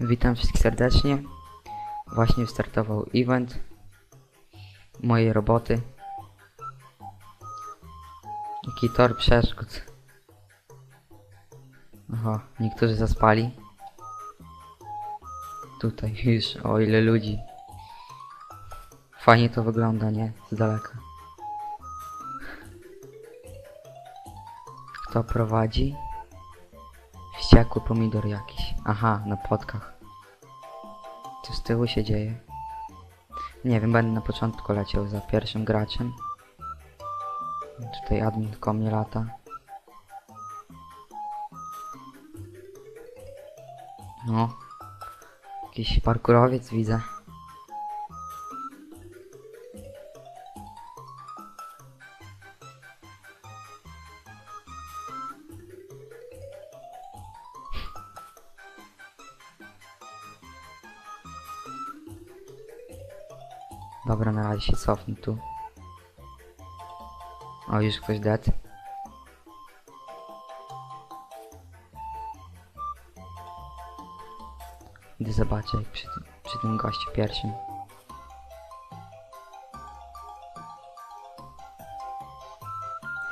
Witam wszystkich serdecznie. Właśnie wystartował event mojej roboty. Jaki tor przeszkód. Aha, niektórzy zaspali. Tutaj już, o ile ludzi. Fajnie to wygląda, nie? Z daleka. Kto prowadzi? Wściekły pomidor jakiś. Aha, na płotkach. Co z tyłu się dzieje? Nie wiem, będę na początku leciał za pierwszym graczem. Tutaj admin tylko mnie lata. No. Jakiś parkurowiec widzę. Dobra, na razie się cofnę tu. O, już ktoś dead. Gdy zobaczę jak przy, przy tym gościu pierwszym.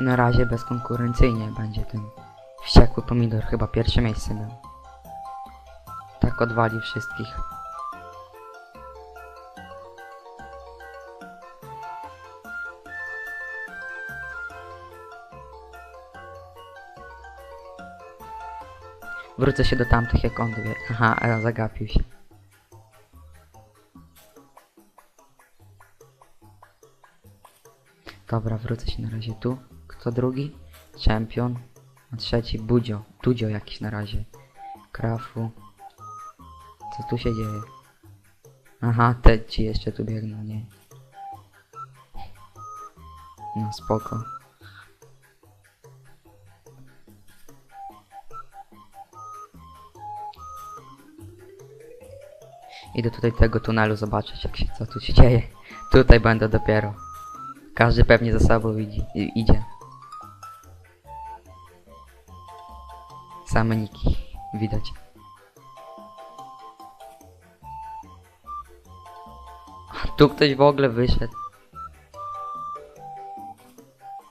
Na razie bezkonkurencyjnie będzie ten wściekły pomidor, chyba pierwsze miejsce miał. Tak odwali wszystkich. Wrócę się do tamtych jak on wie. Aha, zagapił się. Dobra, wrócę się na razie tu. Kto drugi? Champion. A trzeci Budzio. Dudzio jakiś na razie. Krafu. Co tu się dzieje? Aha, te ci jeszcze tu biegną, nie? No spoko. Idę tutaj do tego tunelu zobaczyć, jak się, co tu się dzieje. Tutaj będę dopiero. Każdy pewnie za sobą widzi, i, idzie. Same niki widać. Tu ktoś w ogóle wyszedł.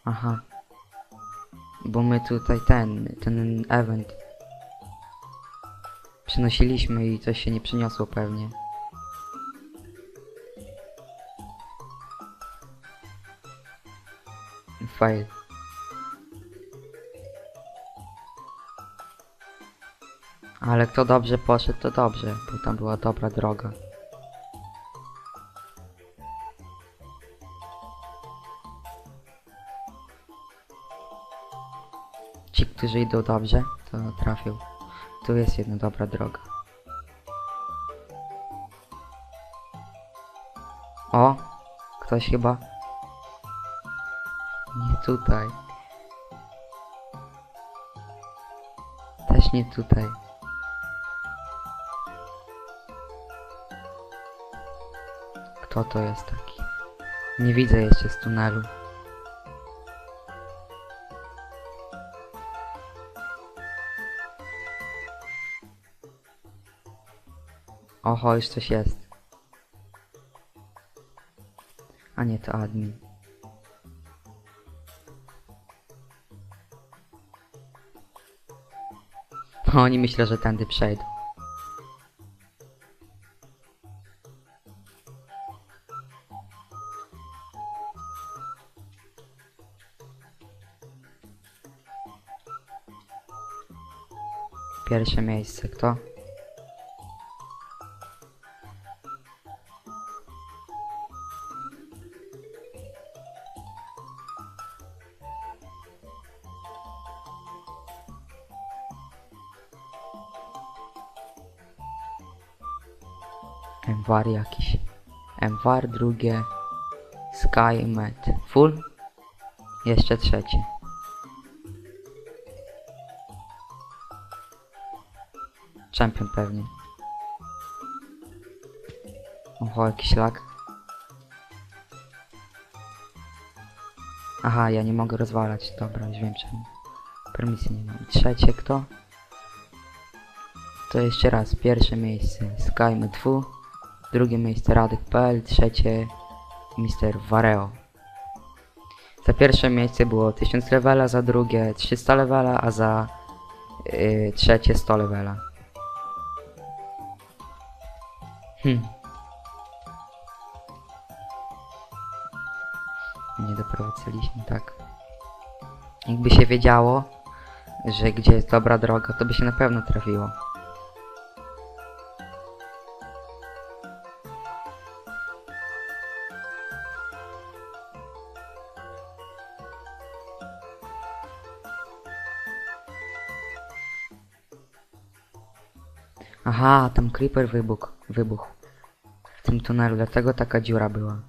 Aha. Bo my tutaj ten, ten event Przynosiliśmy i coś się nie przyniosło pewnie. Fail. Ale kto dobrze poszedł, to dobrze, bo tam była dobra droga. Ci, którzy idą dobrze, to trafią. Tu jest jedna dobra droga. O! Ktoś chyba... Nie tutaj. Też nie tutaj. Kto to jest taki? Nie widzę jeszcze z tunelu. Oho, już coś jest. A nie, to admin. Oni myślę, że tędy przejdą. Pierwsze miejsce, kto? Envar jakiś. Envar drugie. Skymet. Full? Jeszcze trzecie. Champion pewnie. Oho, jakiś lag. Aha, ja nie mogę rozwalać. Dobra, już wiem czemu. Permisji nie mam. Trzecie kto? To jeszcze raz, pierwsze miejsce SkyMed2, drugie miejsce Radek.pl, trzecie Mr. Vareo. Za pierwsze miejsce było 1000 levela, za drugie 300 levela, a za yy, trzecie 100 levela. Hm. Nie doprowadziliśmy tak. Jakby się wiedziało, że gdzie jest dobra droga, to by się na pewno trafiło. Aha, tam creeper wybuchł, wybuchł. W tym tunelu, dlatego taka dziura była.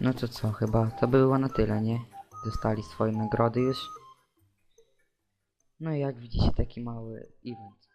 No to co, chyba to by było na tyle, nie? Dostali swoje nagrody już. No i jak widzicie, taki mały event.